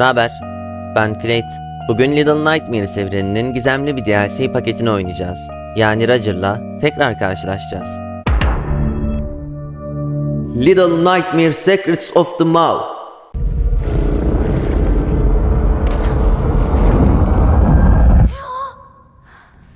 Ne haber? Ben Clayt. Bugün Little Nightmares evreninin gizemli bir DLC paketini oynayacağız. Yani Roger'la tekrar karşılaşacağız. Little Nightmare Secrets of the Maw.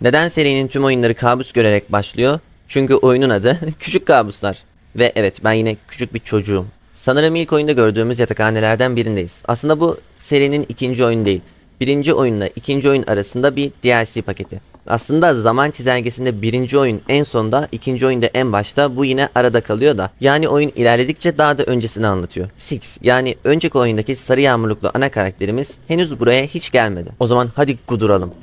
Neden serinin tüm oyunları kabus görerek başlıyor? Çünkü oyunun adı Küçük Kabuslar. Ve evet ben yine küçük bir çocuğum. Sanırım ilk oyunda gördüğümüz yatakhanelerden birindeyiz. Aslında bu serinin ikinci oyunu değil. Birinci oyunla ikinci oyun arasında bir DLC paketi. Aslında zaman çizelgesinde birinci oyun en sonda, ikinci oyunda en başta bu yine arada kalıyor da. Yani oyun ilerledikçe daha da öncesini anlatıyor. Six yani önceki oyundaki sarı yağmurluklu ana karakterimiz henüz buraya hiç gelmedi. O zaman hadi kuduralım.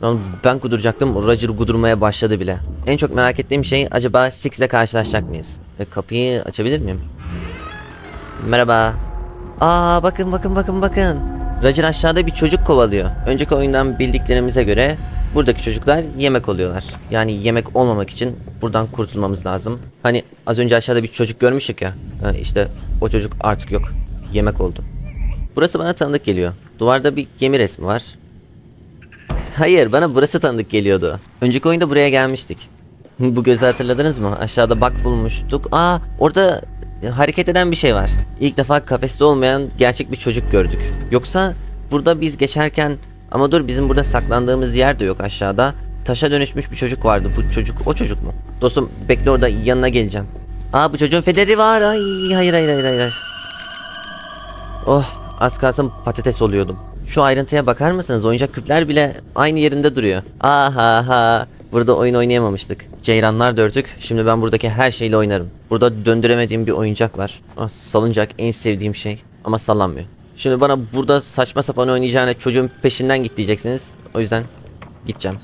Ben kuduracaktım Roger kudurmaya başladı bile. En çok merak ettiğim şey acaba Six ile karşılaşacak mıyız? E, kapıyı açabilir miyim? Merhaba. Aa bakın bakın bakın bakın. Roger aşağıda bir çocuk kovalıyor. Önceki oyundan bildiklerimize göre buradaki çocuklar yemek oluyorlar. Yani yemek olmamak için buradan kurtulmamız lazım. Hani az önce aşağıda bir çocuk görmüştük ya. İşte o çocuk artık yok. Yemek oldu. Burası bana tanıdık geliyor. Duvarda bir gemi resmi var. Hayır bana burası tanıdık geliyordu. Önceki oyunda buraya gelmiştik. Bu gözü hatırladınız mı? Aşağıda bak bulmuştuk. Aa orada hareket eden bir şey var. İlk defa kafeste olmayan gerçek bir çocuk gördük. Yoksa burada biz geçerken ama dur bizim burada saklandığımız yer de yok aşağıda. Taşa dönüşmüş bir çocuk vardı. Bu çocuk o çocuk mu? Dostum bekle orada yanına geleceğim. Aa bu çocuğun federi var. Ay hayır hayır hayır hayır. Oh az kalsın patates oluyordum. Şu ayrıntıya bakar mısınız? Oyuncak küpler bile aynı yerinde duruyor. Aha ha. Burada oyun oynayamamıştık. Ceyranlar dördük. Şimdi ben buradaki her şeyle oynarım. Burada döndüremediğim bir oyuncak var. Ah, salıncak en sevdiğim şey. Ama sallanmıyor. Şimdi bana burada saçma sapan oynayacağına çocuğun peşinden git diyeceksiniz. O yüzden gideceğim.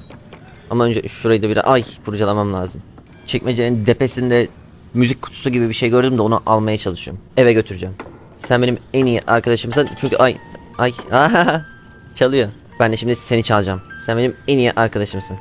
Ama önce şurayı da bir ay kurcalamam lazım. Çekmecenin depesinde müzik kutusu gibi bir şey gördüm de onu almaya çalışıyorum. Eve götüreceğim. Sen benim en iyi arkadaşımsın çünkü ay ay aha, çalıyor. Ben de şimdi seni çalacağım. Sen benim en iyi arkadaşımsın.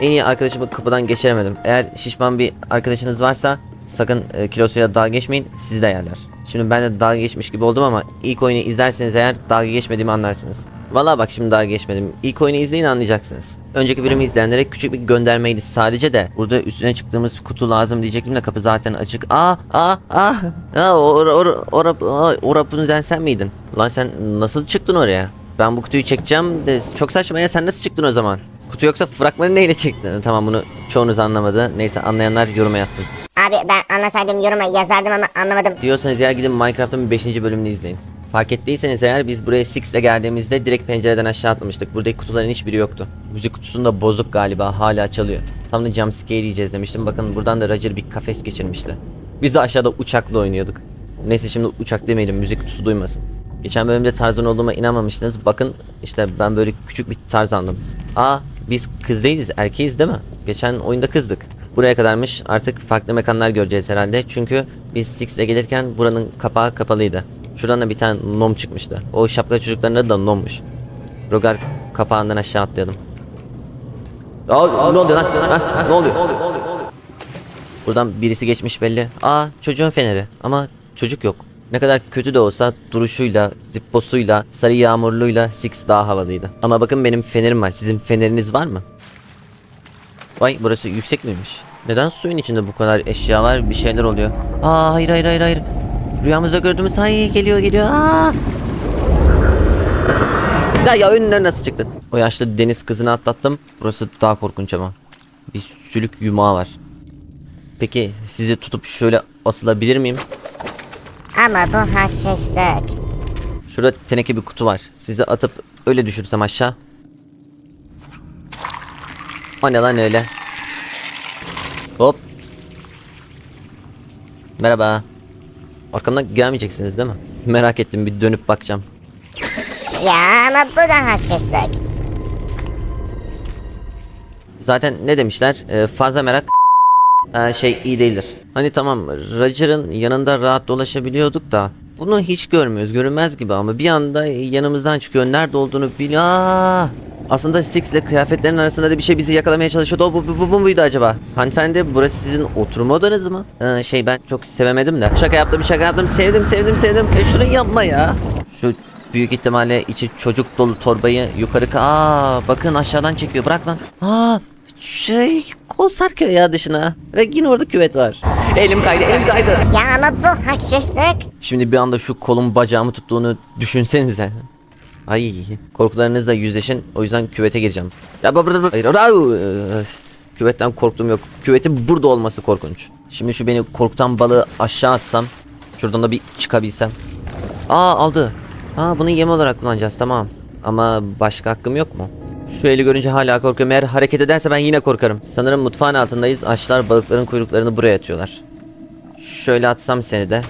En iyi arkadaşımı kapıdan geçiremedim. Eğer şişman bir arkadaşınız varsa sakın e, kilosuyla dalga geçmeyin sizi de yerler. Şimdi ben de dalga geçmiş gibi oldum ama ilk oyunu izlerseniz eğer dalga geçmediğimi anlarsınız. Vallahi bak şimdi dalga geçmedim. İlk oyunu izleyin anlayacaksınız. Önceki bölümü izleyenlere küçük bir göndermeydi sadece de. Burada üstüne çıktığımız kutu lazım diyecektim de kapı zaten açık. Aa aa aa. Aa or, or, or, or, o Rapunzel sen miydin? Lan sen nasıl çıktın oraya? Ben bu kutuyu çekeceğim de çok saçma ya sen nasıl çıktın o zaman? Kutu yoksa fragmanı neyle çektin? Tamam bunu çoğunuz anlamadı. Neyse anlayanlar yoruma yazsın. Abi ben anlasaydım yoruma yazardım ama anlamadım. Diyorsanız eğer gidin Minecraft'ın 5. bölümünü izleyin. Fark ettiyseniz eğer biz buraya Six ile geldiğimizde direkt pencereden aşağı atlamıştık. Buradaki kutuların hiçbiri yoktu. Müzik kutusunda bozuk galiba hala çalıyor. Tam da jumpscare yiyeceğiz demiştim. Bakın buradan da Roger bir kafes geçirmişti. Biz de aşağıda uçakla oynuyorduk. Neyse şimdi uçak demeyelim müzik kutusu duymasın. Geçen bölümde Tarzan olduğuma inanmamıştınız. Bakın işte ben böyle küçük bir Tarzandım. Aa biz kız değiliz erkeğiz değil mi? Geçen oyunda kızdık. Buraya kadarmış artık farklı mekanlar göreceğiz herhalde. Çünkü biz Six'e gelirken buranın kapağı kapalıydı. Şuradan da bir tane nom çıkmıştı. O şapka çocukların adı da nommuş. Rogar kapağından aşağı atlayalım. Aa, ne oluyor lan? Ha, ne oluyor? Buradan birisi geçmiş belli. Aa çocuğun feneri ama çocuk yok. Ne kadar kötü de olsa duruşuyla, zipposuyla, sarı yağmurluyla Six daha havalıydı. Ama bakın benim fenerim var. Sizin feneriniz var mı? Vay burası yüksek miymiş? Neden suyun içinde bu kadar eşya var? Bir şeyler oluyor. Aa hayır hayır hayır hayır. Rüyamızda gördüğümüz ay geliyor geliyor. Aa! Ya, ya önüne nasıl çıktın? O yaşlı deniz kızını atlattım. Burası daha korkunç ama. Bir sülük yumağı var. Peki sizi tutup şöyle asılabilir miyim? Ama bu haksızlık. Şurada teneke bir kutu var. Sizi atıp öyle düşürsem aşağı. O ne lan öyle? Hop. Merhaba. Arkamdan gelmeyeceksiniz değil mi? Merak ettim bir dönüp bakacağım. Ya ama bu da haksızlık. Zaten ne demişler? Ee, fazla merak ee, şey iyi değildir. Hani tamam Roger'ın yanında rahat dolaşabiliyorduk da bunu hiç görmüyoruz. Görünmez gibi ama bir anda yanımızdan çıkıyor. Nerede olduğunu biliyor. Aa! Aslında Six ile kıyafetlerin arasında da bir şey bizi yakalamaya çalışıyordu. O bu, bu, bu, muydu acaba? Hanımefendi burası sizin oturma odanız mı? Ee, şey ben çok sevemedim de. Şaka yaptım şaka yaptım. Sevdim sevdim sevdim. E şunu yapma ya. Şu büyük ihtimalle içi çocuk dolu torbayı yukarı... ka- Aa bakın aşağıdan çekiyor. Bırak lan. Aa şey kol sarkıyor ya dışına. Ve yine orada küvet var. Elim kaydı elim kaydı. Ya ama bu haksızlık. Şimdi bir anda şu kolum bacağımı tuttuğunu düşünsenize. Ay korkularınızla yüzleşin. O yüzden küvete gireceğim. Ya. Hayır. Ee, Küvetten korktum yok. Küvetin burada olması korkunç. Şimdi şu beni korkutan balığı aşağı atsam. Şuradan da bir çıkabilsem. Aa aldı. Ha bunu yem olarak kullanacağız tamam. Ama başka hakkım yok mu? Şu eli görünce hala korkuyorum. Eğer hareket ederse ben yine korkarım. Sanırım mutfağın altındayız. Aşçılar balıkların kuyruklarını buraya atıyorlar. Şöyle atsam seni de.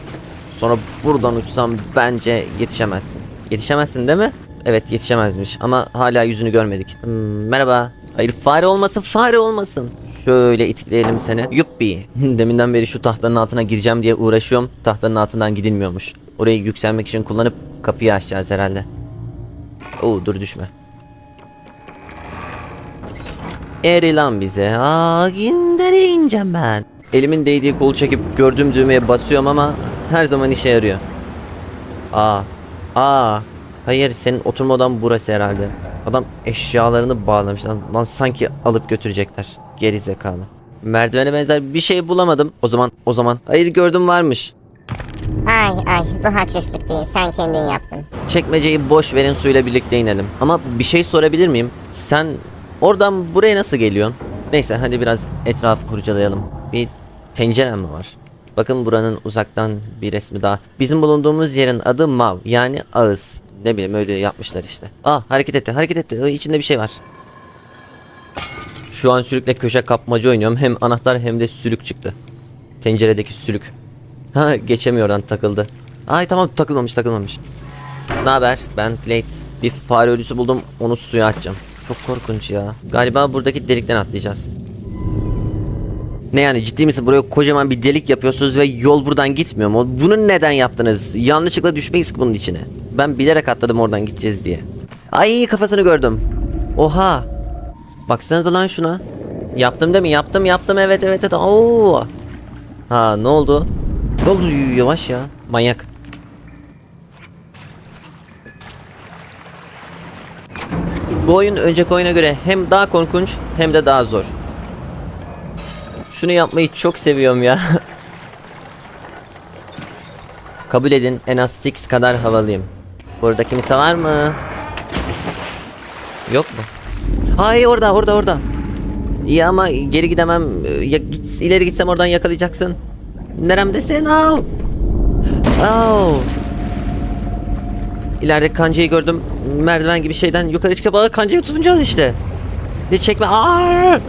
Sonra buradan uçsam bence yetişemezsin. Yetişemezsin değil mi? Evet yetişemezmiş ama hala yüzünü görmedik. Hmm, merhaba. Hayır fare olmasın fare olmasın. Şöyle itikleyelim seni. Yuppi. Deminden beri şu tahtanın altına gireceğim diye uğraşıyorum. Tahtanın altından gidilmiyormuş. Orayı yükselmek için kullanıp kapıyı açacağız herhalde. Oo dur düşme. Eri lan bize. Aa nereye ineceğim ben? Elimin değdiği kolu çekip gördüğüm düğmeye basıyorum ama her zaman işe yarıyor. Aa. Aa. Hayır senin oturma odan burası herhalde. Adam eşyalarını bağlamış lan, lan sanki alıp götürecekler. Geri zekalı. Merdivene benzer bir şey bulamadım. O zaman o zaman hayır gördüm varmış. Ay ay bu haksızlık değil sen kendin yaptın. Çekmeceyi boş verin suyla birlikte inelim. Ama bir şey sorabilir miyim? Sen oradan buraya nasıl geliyorsun? Neyse hadi biraz etrafı kurcalayalım. Bir tencerem mi var? Bakın buranın uzaktan bir resmi daha. Bizim bulunduğumuz yerin adı Mav yani ağız. Ne bileyim öyle yapmışlar işte. Aa hareket etti hareket etti. Ee, içinde bir şey var. Şu an sülükle köşe kapmaca oynuyorum. Hem anahtar hem de sülük çıktı. Tenceredeki sülük. Ha geçemiyor oradan takıldı. Ay tamam takılmamış takılmamış. Ne haber? Ben Plate. Bir fare ölüsü buldum. Onu suya atacağım. Çok korkunç ya. Galiba buradaki delikten atlayacağız. Ne yani ciddi misin? Buraya kocaman bir delik yapıyorsunuz ve yol buradan gitmiyor mu? Bunu neden yaptınız? Yanlışlıkla düşmeyiz ki bunun içine. Ben bilerek atladım oradan gideceğiz diye. Ay kafasını gördüm. Oha. Baksanıza lan şuna. Yaptım değil mi? Yaptım yaptım evet evet evet. Oo. Ha ne oldu? Ne oldu? Yavaş ya. Manyak. Bu oyun önceki oyuna göre hem daha korkunç hem de daha zor. Şunu yapmayı çok seviyorum ya. Kabul edin en az Six kadar havalıyım. Burada kimse var mı? Yok mu? Ay orada orada orada. İyi ama geri gidemem. Ya, git, ileri gitsem oradan yakalayacaksın. Neremdesin? Au. Au. İleride kancayı gördüm. Merdiven gibi şeyden yukarı çıkıp aa, kancayı tutunacağız işte. Ne çekme. Aa!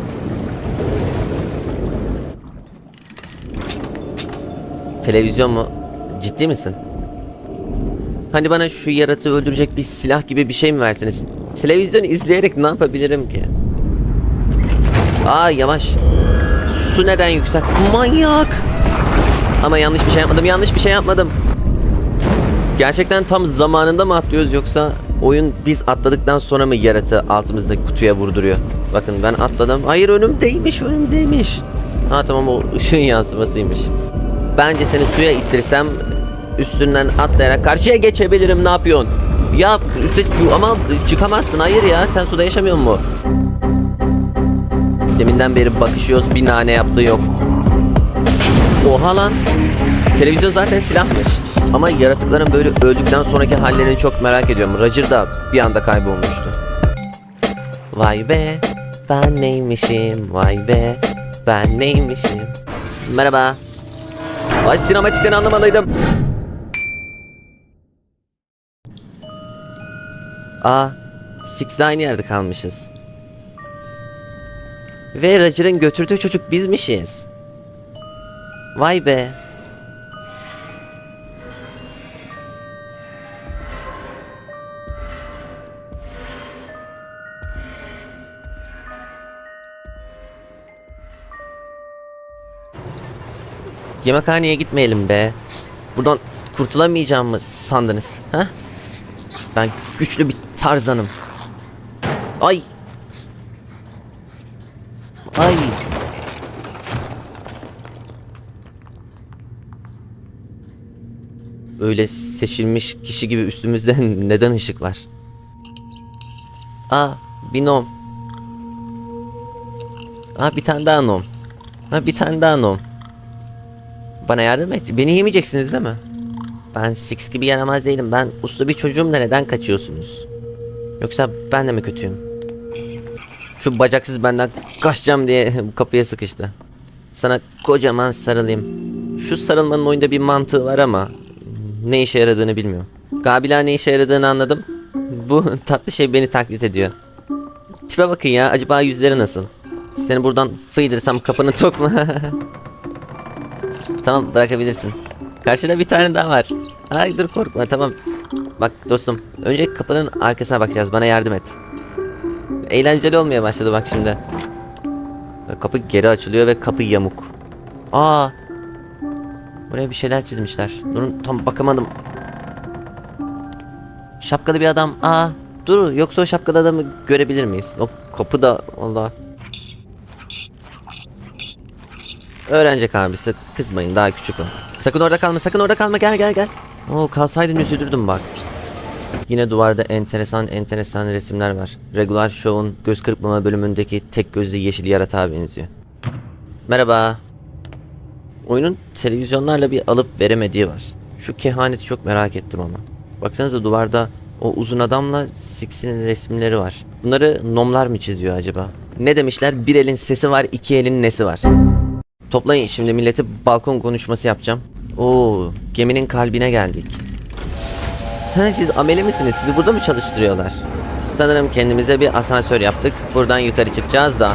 Televizyon mu? Ciddi misin? Hani bana şu yaratığı öldürecek bir silah gibi bir şey mi verdiniz? Televizyon izleyerek ne yapabilirim ki? Aa yavaş. Su neden yüksek? Manyak. Ama yanlış bir şey yapmadım. Yanlış bir şey yapmadım. Gerçekten tam zamanında mı atlıyoruz yoksa oyun biz atladıktan sonra mı yaratığı altımızdaki kutuya vurduruyor? Bakın ben atladım. Hayır önümdeymiş önümdeymiş. Ha tamam o ışığın yansımasıymış. Bence seni suya ittirsem üstünden atlayarak karşıya geçebilirim ne yapıyorsun? Ya üstte ama çıkamazsın hayır ya sen suda yaşamıyor mu? Deminden beri bakışıyoruz bir nane yaptığı yok. Oha lan. Televizyon zaten silahmış. Ama yaratıkların böyle öldükten sonraki hallerini çok merak ediyorum. Roger da bir anda kaybolmuştu. Vay be ben neymişim vay be ben neymişim. Merhaba. Ay sinematikten anlamalıydım. Aa, Six'le aynı yerde kalmışız. Ve Roger'ın götürdüğü çocuk bizmişiz. Vay be. Yemekhaneye gitmeyelim be. Buradan kurtulamayacağım mı sandınız? Ha? Ben güçlü bir tarzanım. Ay. Ay. öyle seçilmiş kişi gibi üstümüzde neden ışık var? Aa bir nom. Aa bir tane daha nom. Ha bir tane daha nom. Bana yardım et. Beni yemeyeceksiniz değil mi? Ben Six gibi yaramaz değilim. Ben uslu bir çocuğum da neden kaçıyorsunuz? Yoksa ben de mi kötüyüm? Şu bacaksız benden kaçacağım diye kapıya sıkıştı. Sana kocaman sarılayım. Şu sarılmanın oyunda bir mantığı var ama ne işe yaradığını bilmiyorum. Gabila ne işe yaradığını anladım. Bu tatlı şey beni taklit ediyor. Tipe bakın ya acaba yüzleri nasıl? Seni buradan fıydırsam kapını tok mu? tamam bırakabilirsin. Karşıda bir tane daha var. Ay dur korkma tamam. Bak dostum önce kapının arkasına bakacağız bana yardım et. Eğlenceli olmaya başladı bak şimdi. Kapı geri açılıyor ve kapı yamuk. Aa. Buraya bir şeyler çizmişler. Durun tam bakamadım. Şapkalı bir adam. Aa. Dur yoksa o şapkalı adamı görebilir miyiz? O kapı da Allah. Öğrenecek abisi kızmayın daha küçük o. Sakın orada kalma sakın orada kalma gel gel gel. Oo kalsaydın üzülürdüm bak. Yine duvarda enteresan enteresan resimler var. Regular Show'un göz kırpmama bölümündeki tek gözlü yeşil yaratığa benziyor. Merhaba. Oyunun televizyonlarla bir alıp veremediği var. Şu kehaneti çok merak ettim ama. Baksanıza duvarda o uzun adamla Six'in resimleri var. Bunları nomlar mı çiziyor acaba? Ne demişler? Bir elin sesi var, iki elin nesi var? Toplayın şimdi milleti balkon konuşması yapacağım. Oo, geminin kalbine geldik. Ha, siz ameli misiniz? Sizi burada mı çalıştırıyorlar? Sanırım kendimize bir asansör yaptık. Buradan yukarı çıkacağız da.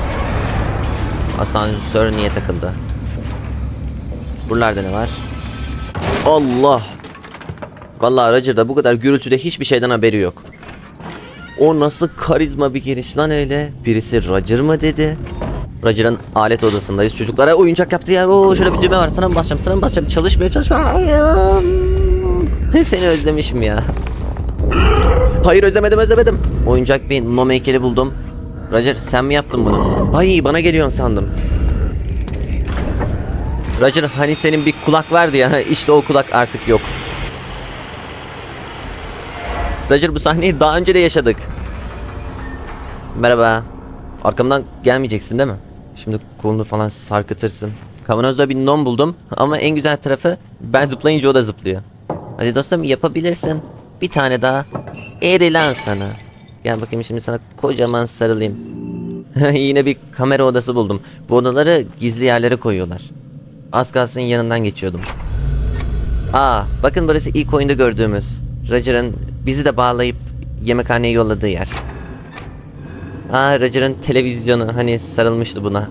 Asansör niye takıldı? Buralarda ne var? Allah! Vallahi Roger'da bu kadar gürültüde hiçbir şeyden haberi yok. O nasıl karizma bir giriş lan öyle? Birisi Roger mı dedi? Roger'ın alet odasındayız. Çocuklara oyuncak yaptı ya. Oo şöyle bir düğme var. Sana mı basacağım? Sana mı basacağım? Çalışmıyor çalışmıyor. Seni özlemişim ya. Hayır özlemedim özlemedim. Oyuncak bir nom heykeli buldum. Roger sen mi yaptın bunu? Ay bana geliyorsun sandım. Roger hani senin bir kulak vardı ya işte o kulak artık yok. Roger bu sahneyi daha önce de yaşadık. Merhaba. Arkamdan gelmeyeceksin değil mi? Şimdi kolunu falan sarkıtırsın. Kavanozda bir nom buldum ama en güzel tarafı ben zıplayınca o da zıplıyor. Hadi dostum yapabilirsin. Bir tane daha. Eri lan sana. Gel bakayım şimdi sana kocaman sarılayım. Yine bir kamera odası buldum. Bu odaları gizli yerlere koyuyorlar. Az kalsın yanından geçiyordum. Aa, bakın burası ilk oyunda gördüğümüz. Roger'ın bizi de bağlayıp yemekhaneye yolladığı yer. Aa, Roger'ın televizyonu hani sarılmıştı buna.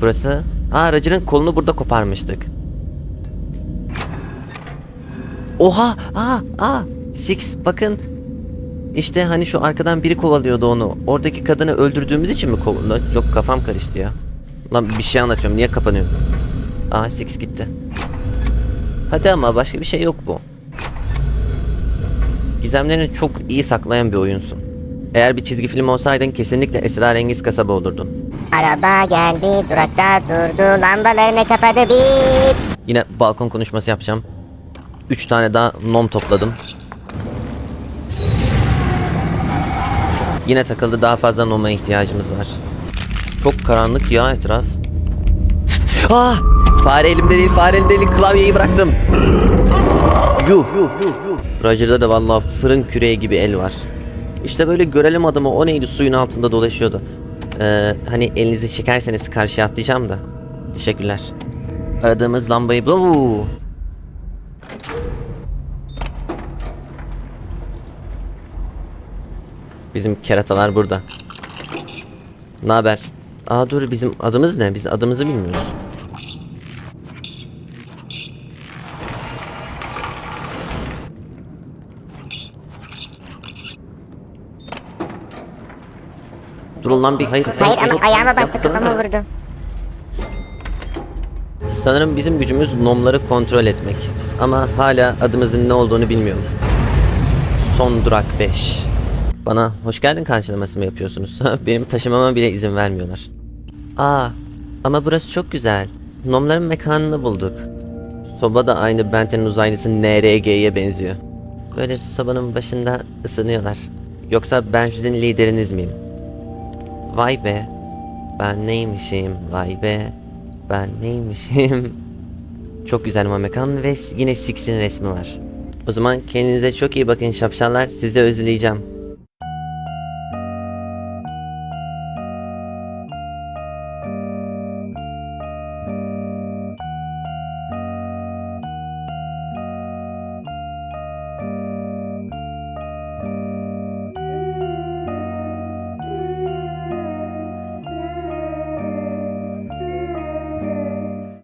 Burası. Aa, Roger'ın kolunu burada koparmıştık. Oha! Aa! Aa! Six bakın. İşte hani şu arkadan biri kovalıyordu onu. Oradaki kadını öldürdüğümüz için mi kovuldu? Yok kafam karıştı ya. Lan bir şey anlatıyorum. Niye kapanıyor? Aa Six gitti. Hadi ama başka bir şey yok bu. Gizemlerini çok iyi saklayan bir oyunsun. Eğer bir çizgi film olsaydın kesinlikle esrarengiz kasaba olurdun. Araba geldi, durakta durdu, lambalarını kapadı bip. Yine balkon konuşması yapacağım. Üç tane daha nom topladım. Yine takıldı daha fazla noma ihtiyacımız var. Çok karanlık ya etraf. Ah! Fare elimde değil, fare elimde değil. Klavyeyi bıraktım. Yuh. Roger'da da vallahi fırın küreği gibi el var. İşte böyle görelim adamı. O neydi suyun altında dolaşıyordu. Ee, hani elinizi çekerseniz karşıya atlayacağım da. Teşekkürler. Aradığımız lambayı bul. Bizim keratalar burada. Ne haber? Aa dur bizim adımız ne? Biz adımızı bilmiyoruz. Durun lan bir hayır. Hayır ama ayağıma bastı kafama vurdu. Sanırım bizim gücümüz nomları kontrol etmek. Ama hala adımızın ne olduğunu bilmiyorum. Son durak 5. Bana hoş geldin karşılaması mı yapıyorsunuz? Benim taşımama bile izin vermiyorlar. Aa, ama burası çok güzel. Nomların mekanını bulduk. Soba da aynı Benten'in uzaylısı NRG'ye benziyor. Böyle sobanın başında ısınıyorlar. Yoksa ben sizin lideriniz miyim? Vay be. Ben neymişim? Vay be. Ben neymişim? Çok güzel Mamekan ve yine Six'in resmi var. O zaman kendinize çok iyi bakın şapşallar. Sizi özleyeceğim.